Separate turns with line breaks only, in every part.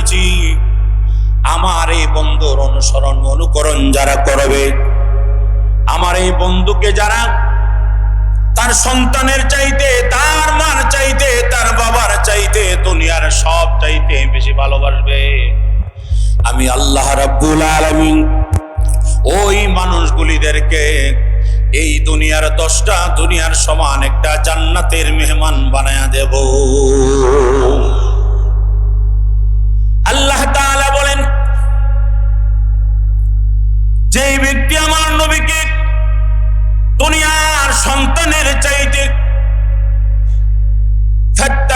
বলেছি, আমার এই বন্ধুর অনুসরণ অনুকরণ যারা করবে, আমার এই বন্ধুকে যারা তার সন্তানের চাইতে, তার মার চাইতে, তার বাবার চাইতে, দুনিয়ার সব চাইতে বেশি ভালোবাসবে। আমি আল্লাহ রাব্বুল আলামিন ওই মানুষগুলিদেরকে এই দুনিয়ার দশটা, দুনিয়ার সমান একটা জান্নাতের মেহমান বানায়া দেব।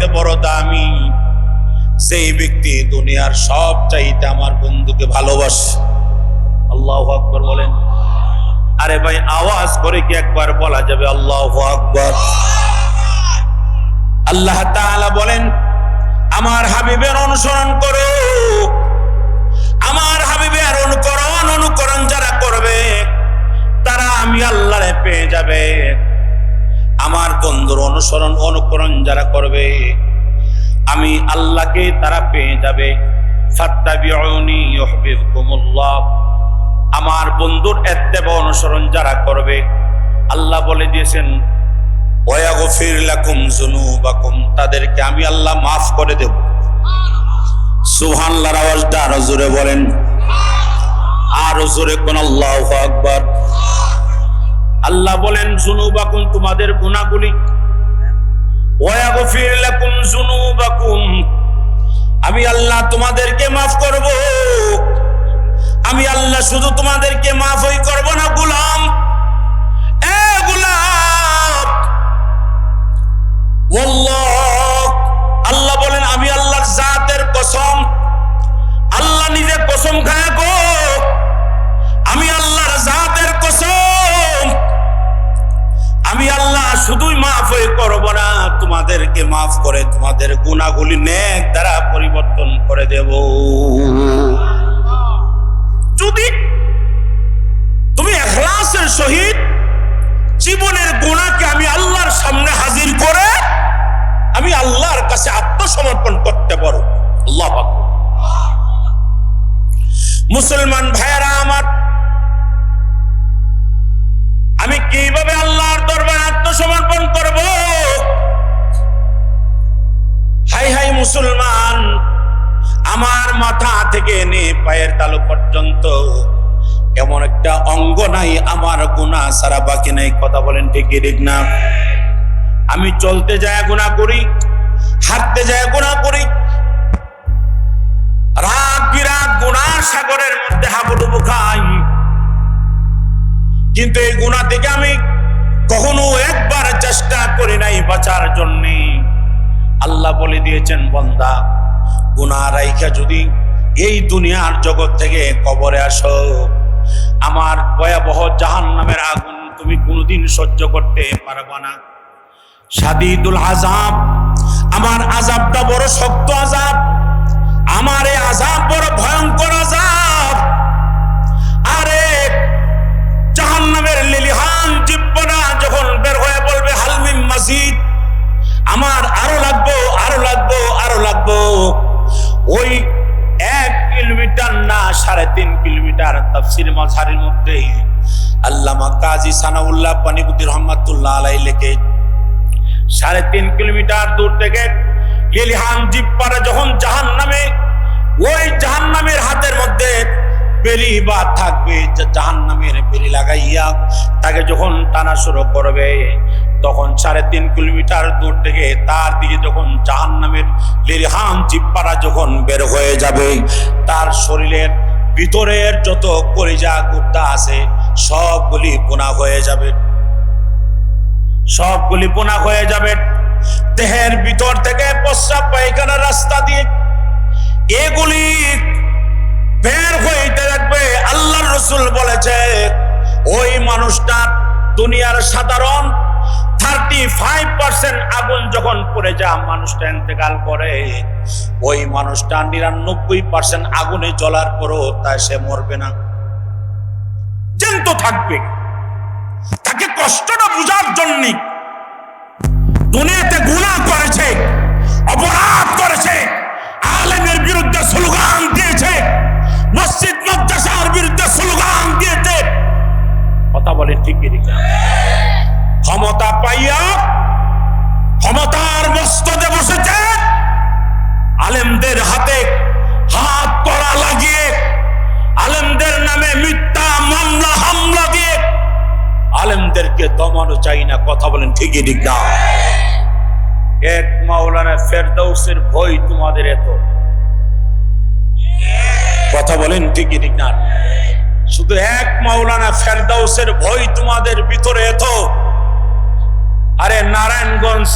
সবচাইতে বড় দামি সেই ব্যক্তি দুনিয়ার সব চাইতে আমার বন্ধুকে ভালোবাসে। আল্লাহ আকবর বলেন। আরে ভাই, আওয়াজ করে কি একবার বলা যাবে? আল্লাহ আকবর। আল্লাহ তাআলা বলেন, আমার হাবিবের অনুসরণ করো। আমার হাবিবের অনুকরণ অনুকরণ যারা করবে, তারা আমি আল্লাহরে পেয়ে যাবে। আমার বন্ধুর অনুসরণ, অনুকরণ যারা করবে, আমি আল্লাহকে তারা পেয়ে যাবে। আমার বন্ধুর এত্তেবা অনুসরণ যারা করবে, আল্লাহ বলে দিয়েছেন, ওয়াগফির লাকুম যুনুবাকুম তাদেরকে আমি আল্লাহ মাফ করে দেব। সুবহানাল্লাহর আওয়াজটা আরও জোরে বলেন। আরও জোরে কোন আল্লাহু আকবার। আল্লাহ বলেন, জুনুবাকুম, তোমাদের যুনুবাকুম আমি আল্লাহ তোমাদেরকে মাফ করব। আমি আল্লাহ শুধু তোমাদেরকে মাফই করব না, গুলাম। এ গোলাম! আল্লাহ বলেন, আমি আল্লাহর জাতের কসম। আল্লাহ নিজে কসম খায় গো তোমাদেরকে মাফ করে, তোমাদের গুণাগুলি নেক দ্বারা পরিবর্তন করে দেব। যদি তুমি এখলাসের সহিত জীবনের গুণাকে আমি আল্লাহর সামনে হাজির করে, আমি আল্লাহর কাছে আত্মসমর্পণ করতে পারো। আল্লাহ মুসলমান ভাইয়েরা আমার, আমি কীভাবে আল্লাহর দরবারে নাই, আমার গুণা সারা বাকি নাই। কথা বলেন ঠিকই ঠিক না? আমি চলতে যায় গুণা করি, হাঁটতে যায় গুণা করি। রাত বিরাত গুণার সাগরের মধ্যে হাবুডুবু খাই। কিন্তু এই গুণা থেকে আমি কখনো একবার চেষ্টা করি নাই বাঁচার জন্য। আল্লাহ বলে দিয়েছেন, বন্দা গুণা রাইখা যদি এই দুনিয়ার জগৎ থেকে কবরে আসো। আমার ভয়াবহ জাহান নামের আগুন তুমি কোনোদিন সহ্য করতে পারবা না। সাদিদুল আজাব আমার আজাবটা বড় শক্ত আজাব আমার এই আজাব বড় ভয়ঙ্কর আজাব আরে, জাহান্নামের লিলিহান জিব্বনা যখন বের হয়ে বলবে হালমিম মাসিদ আমার আরও লাগবো আরও লাগবো আরও লাগবো। ওই কিলোমিটার না, সাড়ে তিন কিলোমিটার তাফসির মাঝারের মধ্যে। আল্লামা কাজী সানাউল্লাহ পানিপুতি রহমাতুল্লাহ আলাই লেখে, সাড়ে তিন কিলোমিটার দূর থেকে লিলিহান পারে যখন জাহান নামে ওই জাহান নামের হাতের মধ্যে বেলি বা থাকবে জাহান নামের বেলি লাগাইয়া তাকে যখন টানা শুরু করবে তখন সাড়ে তিন কিলোমিটার দূর থেকে তার দিকে যখন জাহান নামের লিরহাম যখন বের হয়ে যাবে, তার শরীরের ভিতরের যত কলিজা গুদ্দা আছে, সবগুলি গুণা হয়ে যাবে। সবগুলি গুণা হয়ে যাবে। দেহের ভিতর থেকে প্রস্রাব পায়খানা রাস্তা দিয়ে এগুলি বের হইতে থাকবে আল্লাহ রসুল বলেছে, ওই মানুষটা দুনিয়ার সাধারণ থার্টি ফাইভ আগুন যখন পড়ে যা মানুষটা ইন্তেকাল করে। ওই মানুষটা নিরানব্বই পার্সেন্ট আগুনে জ্বলার পরও তাই সে মরবে না। জ্যান্ত থাকবে। তাকে কষ্টটা বুঝার জন্য দুনিয়াতে গুণা করেছে, অপরাধ ঠিক এক মাওলানা ফেরদৌসের ভয় তোমাদের এত। কথা বলেন ঠিকই ঠিক না। শুধু এক মাওলানা ফেরদৌসের ভয় তোমাদের ভিতরে এত। আরে নারায়ণগঞ্জ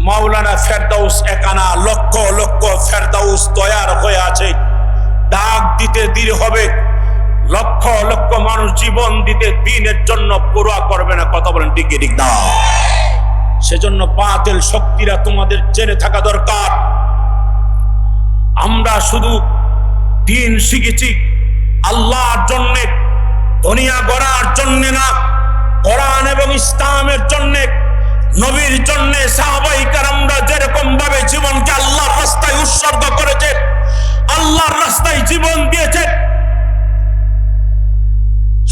মাওলানা ফেরদৌস একানা লক্ষ লক্ষ ফেরদৌস তৈয়ার হয়ে আছে। ডাক দিতে দেরি হবে। লক্ষ লক্ষ মানুষ জীবন দিতে দিনের জন্য পুরা করবে না। কথা বলেন ঠিক ঠিক না? সেজন্য বাতিল শক্তিরা তোমাদের জেনে থাকা দরকার। আমরা শুধু দিন শিখেছি আল্লাহর জন্যে, দুনিয়া গড়ার জন্যে না, কোরআন এবং ইসলামের জন্যে, নবীর জন্য, সাহাবাই কারামরা যেরকম ভাবে জীবনকে আল্লাহর রাস্তায় উৎসর্গ করেছে, আল্লাহর রাস্তায় জীবন দিয়েছে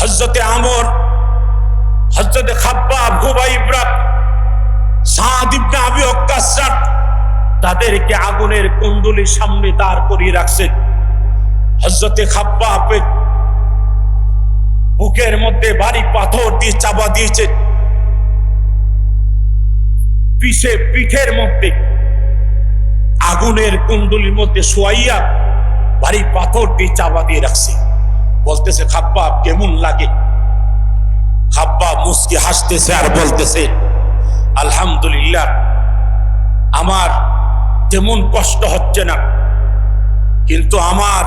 হজরতে আমর হজরতে খাব্বাব হুবাইবরা সাদ ইবনে আবি তাদেরকে আগুনের কুণ্ডলির সামনে দাঁড় করিয়ে রাখছেন হজরতে খাব্বাবের বুকের মধ্যে ভারী পাথর দিয়ে চাপা দিয়েছে। পিছে পিঠের মধ্যে আগুনের কুণ্ডলির মধ্যে শোয়াইয়া ভারী পাথর দিয়ে চাপা দিয়ে রাখছে। বলতেছে, খাপ্পা, কেমন লাগে? খাপ্পা মুসকি হাসতেছে আর বলতেছে, আলহামদুলিল্লাহ, আমার তেমন কষ্ট হচ্ছে না। কিন্তু আমার,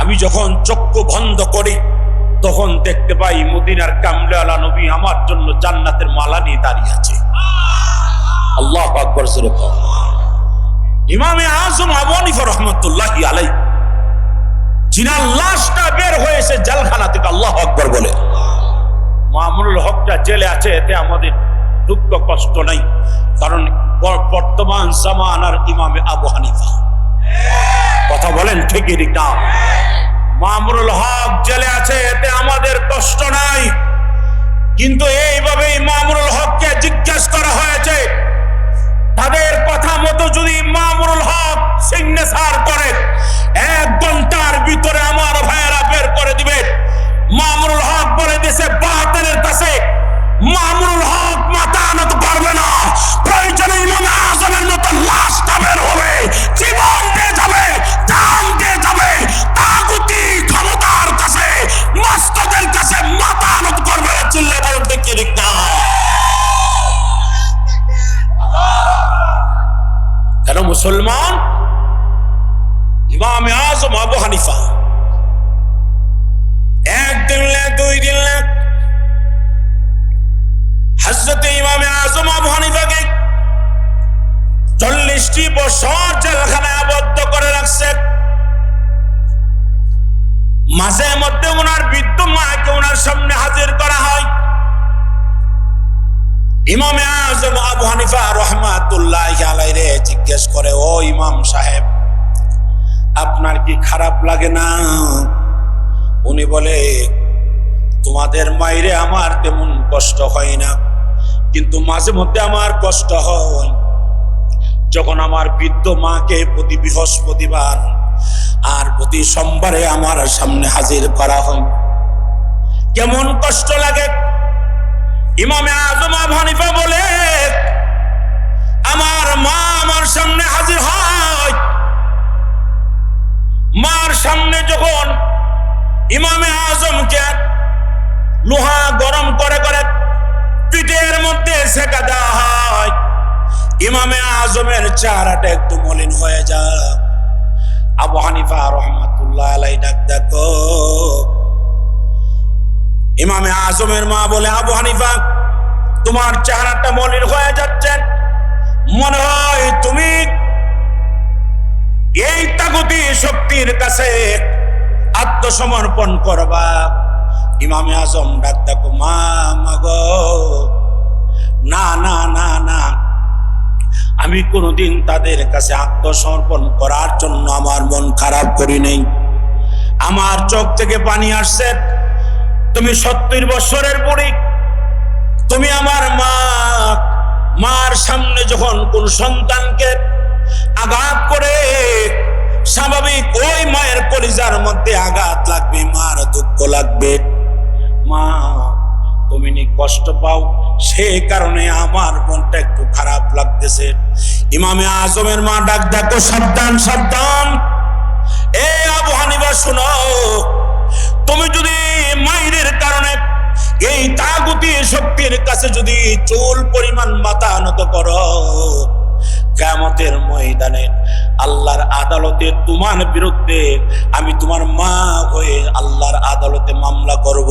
আমি যখন চক্ষু বন্ধ করি, তখন দেখতে পাই মদিনার কামলা নবী আমার জন্য জান্নাতের মালা নিয়ে দাঁড়িয়ে আছে। আল্লাহ আকবর ইমামে আজম আবু হানিফা রহমতুল্লাহি আলাই জিনার লাশটা বের হয়েছে জেলখানা থেকে, আল্লাহ আকবর বলে। মামুনুল হকটা জেলে আছে, এতে আমাদের দুঃখ কষ্ট নাই, কারণ বর্তমান জামানার ইমামে আবু হানিফা। কথা বলেন ঠিকই ঠিক না? মামুনুল হক জেলে আছে, এতে আমাদের কষ্ট নাই। কিন্তু এইভাবেই মামুনুল হককে জিজ্ঞেস করা হয়েছে, তাদের কথা মতো যদি মামুনুল হক সিগনেচার করে এক ঘণ্টার ভিতরে আমার ভাইয়েরা বের করে দিবে মামরুল হক বলে দিয়েছে, বাতিলের কাছে। মামরুল হক মাঝে মধ্যে ওনার বৃদ্ধ মাকে ওনার সামনে হাজির করা হয়। ইমামে আজম আবু হানিফা রহমাতুল্লাহ আলাইরে জিজ্ঞেস করে, ও ইমাম সাহেব, আপনার কি খারাপ লাগে না? উনি বলে, তোমাদের মাইরে আমার তেমন কষ্ট হয় না, কিন্তু মাঝে মধ্যে আমার কষ্ট হয়। যখন আমার বৃদ্ধ মাকে প্রতি বৃহস্পতিবার আর প্রতি সোমবারে আমার সামনে হাজির করা হয়। কেমন কষ্ট লাগে। ইমামে আজম হানিফা বলে, আমার মা আমার সামনে হাজির হয়। মার সামনে যখন ইমামে আজমকে লোহা গরম করে করে পিঠের মধ্যে সেকা দেওয়া হয়, ইমামে আজমের চেহারাটা একটু মলিন হয়ে যায়। আবু হানিফা রহমাতুল্লাহ আলাই ডাক দেখো ইমামে আজমের মা বলে, আবু হানিফা, তোমার চেহারাটা মলিন হয়ে যাচ্ছে। মনে হয় তুমি এই তাগতি শক্তির কাছে আত্মসমর্পণ করবা। ইমামে আজম ডাক দেখো মা মাগো না না না না। আমি কোনোদিন তাদের কাছে আত্মসমর্পণ করার জন্য আমার মন খারাপ করি নেই। আমার চোখ থেকে পানি আসছে। তুমি সত্তর বছরের বুড়ি। তুমি আমার মা। মার সামনে যখন কোন সন্তানকে আঘাত করে, স্বাভাবিক ওই মায়ের কলিজার মধ্যে আঘাত লাগবে, মার দুঃখ লাগবে। মা তুমি কষ্ট পাও সে কারণে আমার মনটা একটু খারাপ লাগতেছে। ইমামে আজমের মা ডাক ডাকো সাবধান সাবধান। এ আবু হানিবা শোনো। তুমি যদি মায়ের কারণে এই তাগুতি শক্তির কাছে যদি চুল পরিমাণ মাথা নত করো কেমতের ময়দানে আল্লাহর আদালতে তোমার বিরুদ্ধে আমি তোমার মা হয়ে আল্লাহর আদালতে মামলা করব।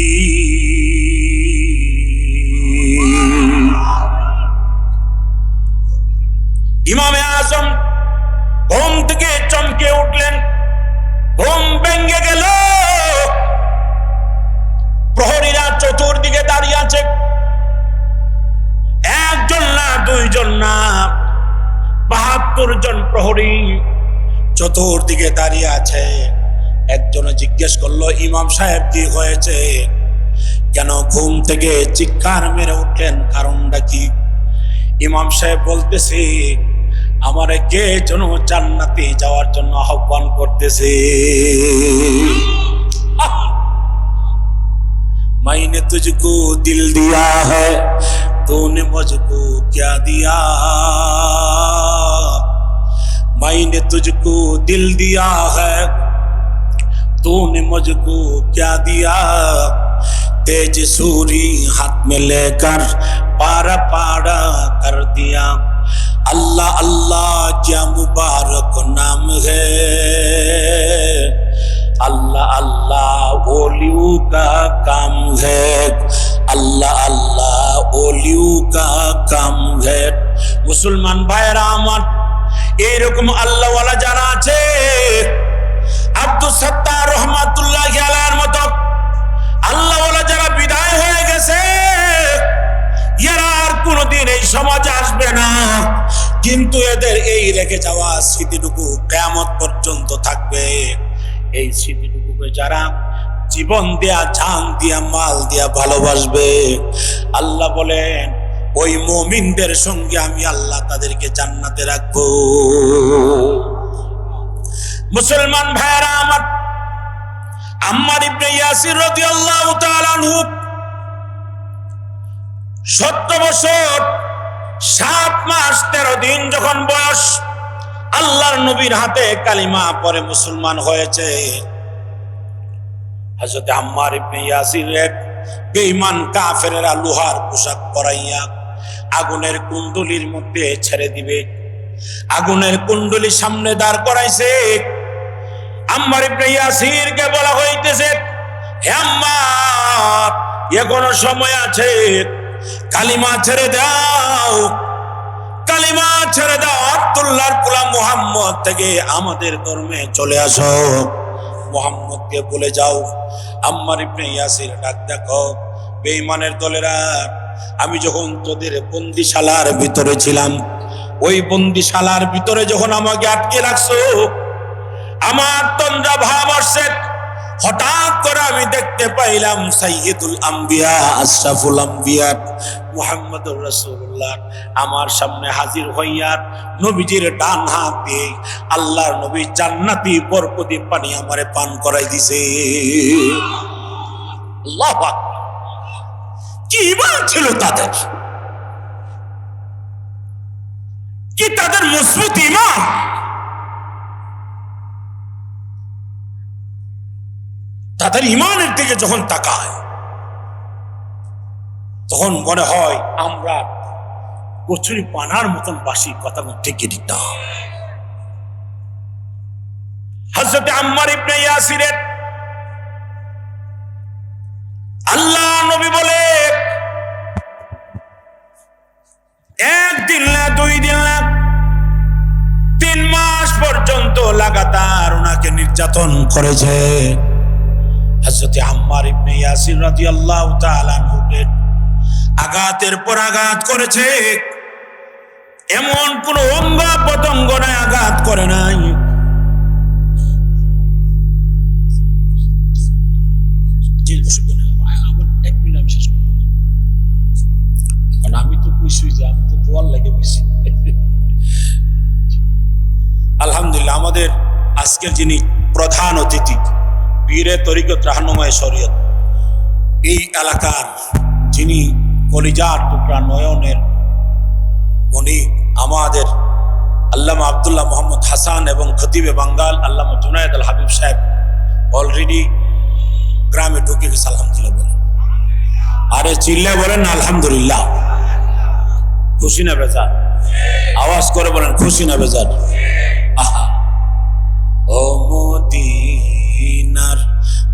ইমামে আজম ঘুম থেকে চমকে উঠলেন। ঘুম ভেঙ্গে গেল। প্রহরীরা চতুর্দিকে দাঁড়িয়ে আছে। একজন না, দুইজন না, বাহাত্তর জন প্রহরী চতুর্দিকে দাঁড়িয়ে আছে। একজনে জিজ্ঞেস করল, ইমাম সাহেব, কি হয়েছে? কেন ঘুম থেকে চিৎকার মেরে উঠলেন? কারণটা কি? ইমাম সাহেব বলতেছে আমারে কে যেন জান্নাতে যাওয়ার জন্য আহ্বান করতেছে আহ! मैंने तुझको दिल दिया है तूने मुझको क्या दिया मैंने तुझको दिल दिया है तूने मुझको क्या दिया तेज सूरी हाथ में लेकर पारा पारा कर दिया अल्लाह अल्लाह क्या मुबारक नाम है अल्लाह अल्लाह ओलियू का काम है अल्लाह अल्लाह ओलियू का काम है মুসলমান ভাইরা আমার এইরকম আল্লাহওয়ালা যারা আছে আব্দুল সত্তার রহমাতুল্লাহ আলার মতো আল্লাহওয়ালা যারা বিদায় হয়ে গেছে এরা আর কোনোদিন এই সমাজে আসবে না। কিন্তু এদের এই রেখে যাওয়া স্মৃতিটুকু কেমত পর্যন্ত থাকবে। এই স্মৃতিটুকুকে যারা জীবন দেয়া, জান দিয়া, মাল দিয়া ভালোবাসবে, আল্লাহ বলেন, ওই মমিনদের সঙ্গে আমি আল্লাহ তাদেরকে জান্নাতে রাখব। মুসলমান ভাইরা আমার, আম্মার ইবনে ইয়াসির রাদিয়াল্লাহু তাআলা আনহু সত্তর বছর, সাত মাস, তেরো দিন যখন বয়স, আল্লাহর নবীর হাতে কালিমা পরে মুসলমান হয়েছে। ইবনে ইয়াসির এক লোহার পোশাক পরাইয়া আগুনের কুণ্ডলির মধ্যে ছেড়ে দিবে। আগুনের কুণ্ডলি সামনে দাঁড় করাইছে। ইয়াসিরকে বলা হইতেছে এখনও সময় আছে কালিমা ছেড়ে দাও। কালিমা ছেড়ে দাও। আব্দুল্লাহর পুলা মুহাম্মদ থেকে আমাদের ধর্মে চলে আসো। মুহাম্মদকে বলে যাও। আম্মার ইবনে ইয়াসির ডাক দেখো। বেঈমানের দলেরা, আমি যখন তোদের বন্দিশালার ভিতরে ছিলাম, ওই বন্দিশালার ভিতরে যখন আমাকে আটকে রাখছো, আমার তন্দ্রা ভাব আসছে। হঠাৎ করে আমি দেখতে পাইলাম সাইয়্যিদুল আম্বিয়া, আশরাফুল আম্বিয়া, মুহাম্মদুর রাসূলুল্লাহ। আমার সামনে হাজির হইয়া নবীজির ডান হাত দিয়ে আল্লাহর নবী জান্নাতি বরকতি পানি আমারে পান করাই দিছে। আল্লাহু কি ইমান ছিল তাদের? কি তাদের মজবুত ইমান? তাদের ইমানের দিকে যখন তাকায়, তখন মনে হয় আমরা কচুরি পানার মতন বাসি কথা থেকে দিতাম। হজরত আম্মার ইবনে ইয়াসিরের আল্লাহ নবী বলে, একদিন না, দুই দিন না, তিন মাস পর্যন্ত লাগাতার ওনাকে নির্যাতন করেছে। হজরত আম্মার ইবনে ইয়াসির রাদিয়াল্লাহু তাআলা আনহুকে আঘাতের পর আঘাত করেছে। এমন কোন অঙ্গ পতঙ্গ নাই, আঘাত করে নাই। আমি তো বুঝছি যে আমি তো দোয়ার লাগে বুঝছি। আলহামদুলিল্লাহ, আমাদের আজকের যিনি প্রধান অতিথি পীরে তরিকত রাহনুমায় শরীয়ত। এই এলাকার যিনি কলিজার টুকরা নয়নের উনি আমাদের আল্লামা আবদুল্লাহ মোহাম্মদ হাসান এবং খতিবে বাঙ্গাল আল্লামা জুনায়দ আল হাবিব সাহেব অলরেডি গ্রামে ঢুকে গেছে, আলহামদুলিল্লাহ বলেন। আরে চিল্লে বলেন, আলহামদুলিল্লাহ। খুশি না বেজার? আওয়াজ করে বলেন, খুশি না বেজার? আহা।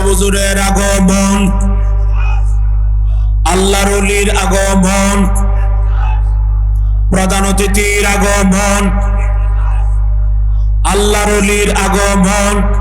পিসা বুজুরের আগমন। আল্লাহর অলির আগমন। প্রধান অতিথির আগমন। আল্লাহর অলির আগমন।